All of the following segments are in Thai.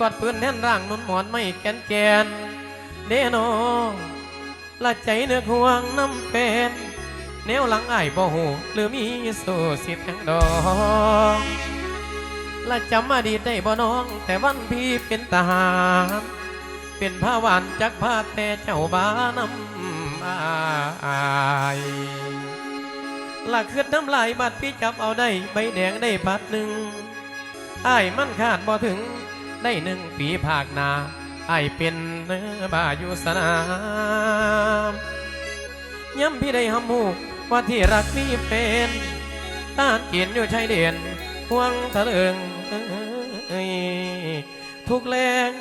กอดปืนแท่นร่างนุ่นหมอนไม่แกนแกนเดโนละใจเนื้อควงน้ำเป็นแนวหลังอ้ายบ่หูหรือมีสู้สิทธิ์ยังดอกละจำอดีตได้บ่น้อง แต่วันพี่เป็นทหารเป็นผ้าหวานจักผ้าแต่เจ้าบ้านำอายละคืดน้ำลายบัดพี่จับเอาได้ใบแดงได้บัดหนึ่งอ้ายมันขาดบ่ถึง ได้หนึ่งปีภาคนาไอเป็นเนื้อบาอยู่สนามย้ำพี่ได้หำหูว่าที่รักพี่เป็นต้านเกียนอยู่ชายเด่นห่วงทะเลิงเอ้ยทุกแรง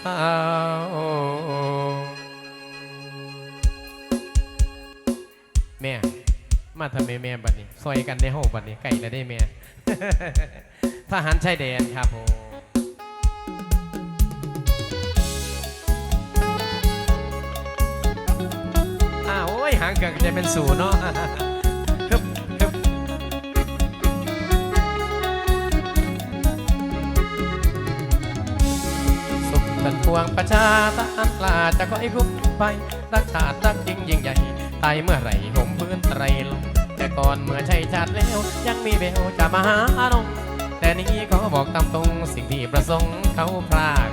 สาวแม่มาทำไมแม่บัดนี้ซอยกันในห้องบัดนี้ไก่แล้วได้แม่ทหารชายแดนครับผม หางเกิดจะเป็นศูนย์เนาะฮึบฮึบสุขเป็นพวงประชาทหารกล้าจะก็ไอ้คุ้มไปรักชาติรักจริงยิ่งใหญ่ตายเมื่อไหร่ห่มพื้นไตรลงแต่ก่อนเมื่อใช่ชาติแล้วยังมีเบลจะมาหาอนงแต่นี้ขอบอกตามตรงสิ่งที่ประสงค์เขาพลาด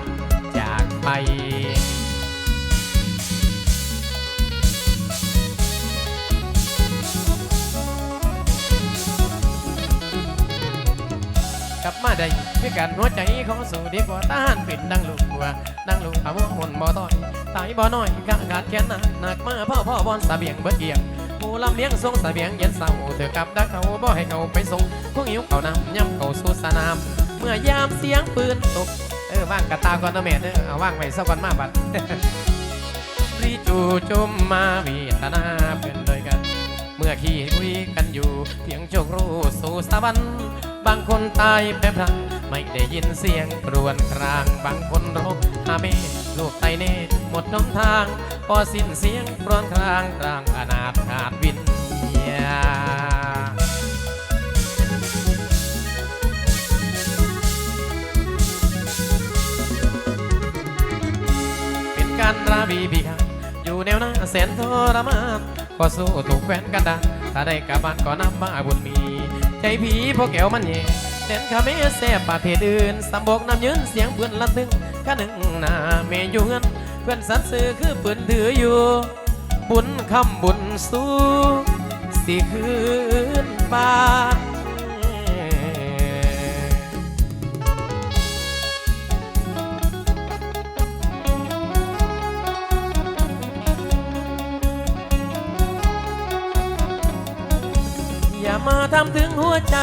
จากไป กลับมาได้ด้วยกันหัวใจของสู่ดีกว่าต้านเป็นดังลูกบัวดังลูกอาวุธมนบ่ต่อยตายบ่น้อยกะขาดแขนหนักหนักมาพ่อพ่อบอลสะเบียงเบิดเอียงผู้ลำเลี้ยงทรงสะเบียงเย็นเศร้าเธอกลับดักเขาบ่ให้เขาไปส่งพวกหิวเขานำย่ำเขาสู่สนาม เมื่อยามเสียงปืนตกเออว่างกระตาก่อนนะแม่เด้อเอาว่างไว้สักก่อนมาบัดรีจูจมมาวีตนาเพื่อนโดวยกัน เมื่อขี่คุยกันอยู่ เพียงโชครู้สู่สวรรค์ บางคนตายแป๊บพลังไม่ได้ยินเสียงรวนคราง บางคนร้องหาเมลูกไตเน่หมดน้ำทางพอสิ้นเสียงรวนครางร่างอนาถขาดวิญญาเป็นการราบีพี่ครับอยู่แนวหน้าแสนทรมานก็สู้ถูกแฟนกันดาถ้าได้กลับบ้านก็นับว่าบุญมี ใจผีพวกแก้วมันเย่เด่นขาเมแซ่บประเทศอื่นสำบกน้ำยืนเสียงเพื่อนละตึงข้าหนึ่งหน้าเมยอยู่เงินเพื่อนสัตว์ซื้อคือปืนถืออยู่ บุญคำบุญสู้สิคืนบ้าน มาทำถึงหัวใจ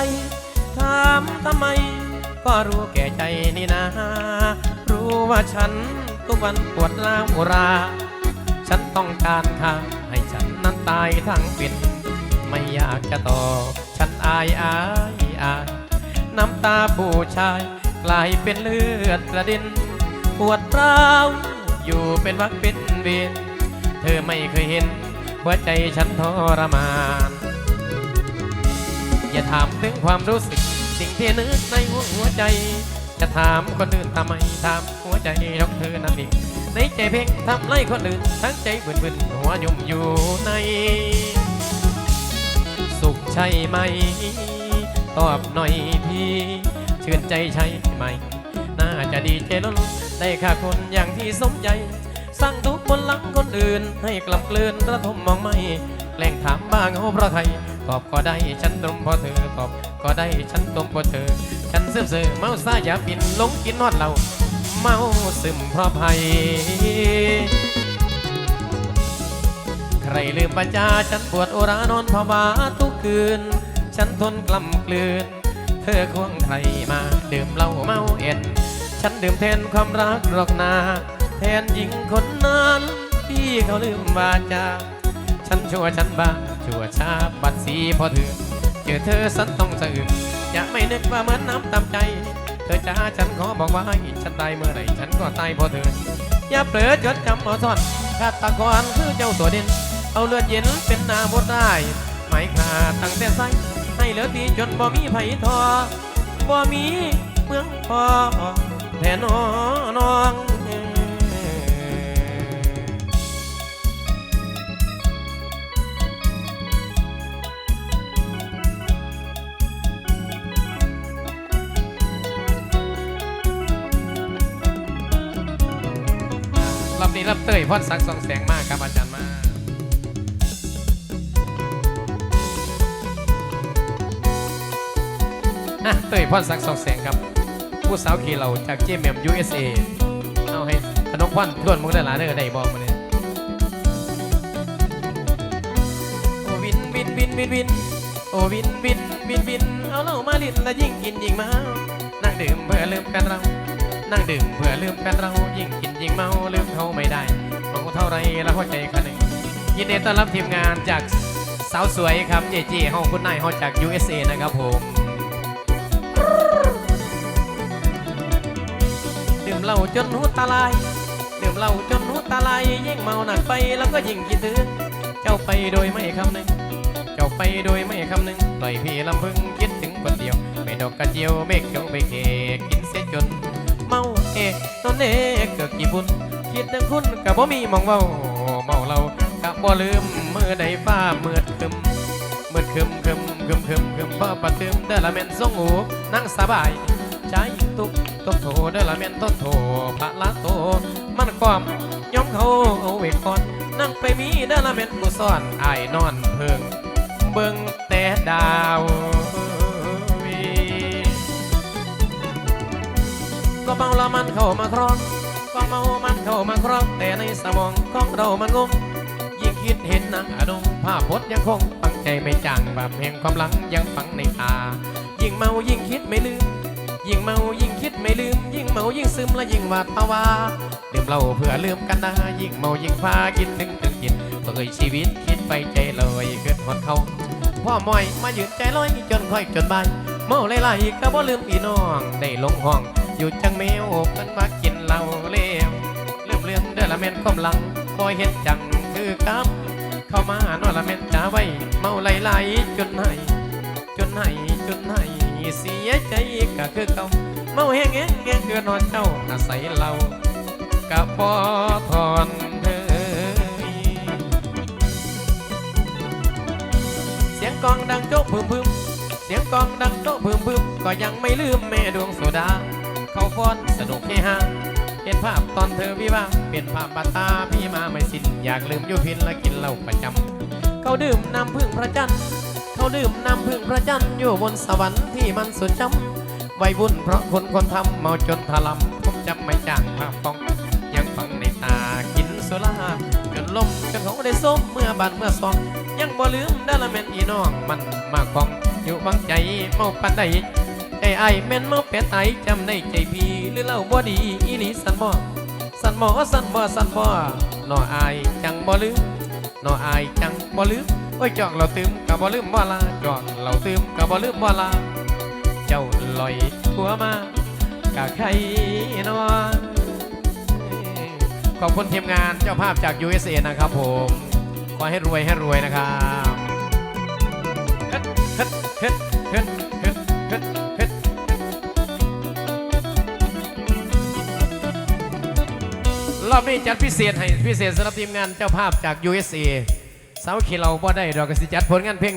ถามทำไม ก็รู้แก่ใจนี่นะ รู้ว่าฉันทุกวันปวดร้าวรา ฉันต้องการค่าให้ฉันนั้นตายทั้งเป็นไม่อยากจะต่อ ฉันอายอายอายน้ำตาผู้ชาย กลายเป็นเลือดกระด็นปวดร้าวอยู่เป็นวักเป็นเวรเธอไม่เคยเห็นหัวใจฉันทรมาน อย่าถามถึงความรู้สึก สิ่งที่นึกในหัวหัวใจ จะถามคนอื่นทำไมถามหัวใจของเธอนั่นเองในใจเพ่งทำไล่คนอื่น ทั้งใจบึนๆหัวยุ่มอยู่ใน สุขใช่ไหม ตอบหน่อยพี่ชื่นใจใช่ไหม น่าจะดีใจล้นได้ค่าคนอย่างที่สมใจสั่งทุกบนหลังคนอื่น ให้กลับกลืนระทมมองไม่แกล้งถามบ้างเอาเพราะใคร ตอบก็ได้ฉันตรงพราะเธอตอบก็ได้ฉันตรงพราะเธอ ฉันเสื่อมเสือเมาซาอย่าปินหลงกินนอนเราเมาซึมเพราะภัย ใครลืมปัญญาฉันปวดโอรานอนภาวะทุกคืน ฉันทนกล่ำกลืน เธอควงใครมาดื่มเหล้าเมาเอ็น ฉันดื่มแทนความรักหรอกนา แทนหญิงคนนั้นที่เขาลืมวาจาฉันชั่วฉันบ้า ชั่วช้าบัดสีพอเธอเจอเธอสันต้องสะอึกจะไม่นึกว่าเหมือนน้ำตำใจ เธอจ้าฉันขอบอกว่าให้ฉันตายเมื่อไหร่ฉันก็ตายเพราะเธอ อย่าเผลอจดจำเอาซ่อนฆาตกรคือเจ้าตัวเด่นเอาเลือดเย็นเป็นนาบดได้ไม่ขาดตั้งแต่ไสให้เหลือทีจนบ่มีไผทอบ่มีเมืองพอแทนอ นี้รับเตยพอดสักสองแสงมากครับอาจารย์มากอะเตยพอดสักสองแสงครับ ผู้สาวขี่เราจากเจมแมม USA เอาให้ขนมควันทวนมึงได้หลานเด้อได้บอกมาเนี่ยโอ้วินวินวินวินวินโอ้วินวินวินวินเอาเหล้ามาลินและยิ่งกินยิ่งมานั่งดื่มเพื่อลืมกันเรา นั่งดื่มเพื่อลืมกันเรายิ่งกินยิ่งเมาลืมเขาไม่ได้เมาเท่าไรแล้วหัวใจคันหนึ่งยินดีต้อนรับทีมงานจากสาวสวยครับเจเจเฮาคุณนายเฮาจาก USA นะครับผมดื่มเหล้าจนหูตาลายดื่มเหล้าจนหูตาลายยิ่งเมาหนักไปแล้วก็ยิ่งคิดถึงเจ้าไปโดยไม่คำนึงเจ้าไปโดยไม่คำนึงปล่อยพี่ลำพึงคิดถึงคนเดียวไม่ดอกกระเจียวเมฆเขียวไปเคกินเสียจน เมาเอกนอนเอกเกิดกี่บุญคิดถึงคุณกับบ่มีมองเว้าเมาเรากับบ่ลืมมือใดฟ้ามืดคึมมืดคึมคึมคึมคึมคึมพ่อปะทึมเด้อละแม่นทรงหูนั่งสบายใจตุกตุกโถเด้อละแม่นต้นโถพระละโตมันความย่อมเขาเอาไว้ก่อนนั่งไปมีเด้อละแม่นกูซ่อนอายนอนเพิงเบิ่งแต่ดาว เมาละมันเข้ามาครองก็เมามันเข้ามาครองแต่ในสมองของเรามันงงยิ่งคิดเห็นนางอดงภาพพจน์ยังคงฝังใจไม่จางแบบแห่งความหลังยังฝังในตา ยิ่งเมายิ่งคิดไม่ลืม ยิ่งเมายิ่งคิดไม่ลืม ยิ่งเมายิ่งซึมและยิ่งหวาดภาวาดื่มเหล้าเพื่อลืมกันนะยิ่งเมายิ่งพากินถึงถึงกินเปิดชีวิตคิดไปใจลอยเกิดหดเขาพ่อมอยมายืนใจลอยจนค่อยจนบายเมาไหลๆก็บ่ลืมพี่น้องได้ลงห้อง อยู่จังเมวกันมากินเหล้าเลวเรื่องเรื่องเดละแม่นความหลังคอยเห็นจังคือกับ เข้ามานวละแม่นจ้าไว้ เมาไหลๆจนให้จนให้จนให้เสียใจก็คือเก่าเมาแห้งแห้งแห้งเกินนอนเจ้าอาศัยเรากับบ่ทอนเธอเสียงกองดังโจ๊กพึมพึมเสียงกองดังโจ๊กพึมพึมก็ยังไม่ลืมแม่ดวงโซดา เขาฟ้อนสนุกเฮฮาเห็นภาพตอนเธอวิวาเป็นภาพบาตาพี่มาไม่สิ้น อยากลืมอยุพินและกินเหล้าประจำเขาดื่มน้ำพึ่งพระจันทร์เขาดื่มน้ำพึ่งพระจันทร์อยู่บนสวรรค์ที่มันสุดจำวัยวุ่นเพราะคนคนทำเมาจนถลำผมจำไม่จางภาพฟองยังฟังในตากินสุราจนลมจนเขาได้ส้มเมื่อบันเมื่อซอง ยังบ่ลืมด้ละแม่นอีน้องมันมากของอยู่บังใจเมาปันใด ใจไอายแม่นมาเป็ดไอจำได้ใจพี่หรือเล่าบ่ดีอีหลีสันบ่สันบ่สันบ่สันบ่หนออายจังบ่ลืมนออายจังบ่ลืมโอ้ยจอกเราตืมกับบ่ลืมบ่ลาจอกเราตืมกับบ่ลืมบ่ลาเจ้าลอยหัวมากะใครนอขอบคุณทีมงานเจ้าภาพจาก USA นะครับผมขอให้รวยให้รวยนะครับ รอบนี้จัดพิเศษให้พิเศษสำหรับทีมงานเจ้าภาพจาก USA สาวขีเราบ่ได้ดอกกสิจัดผลงานเพลง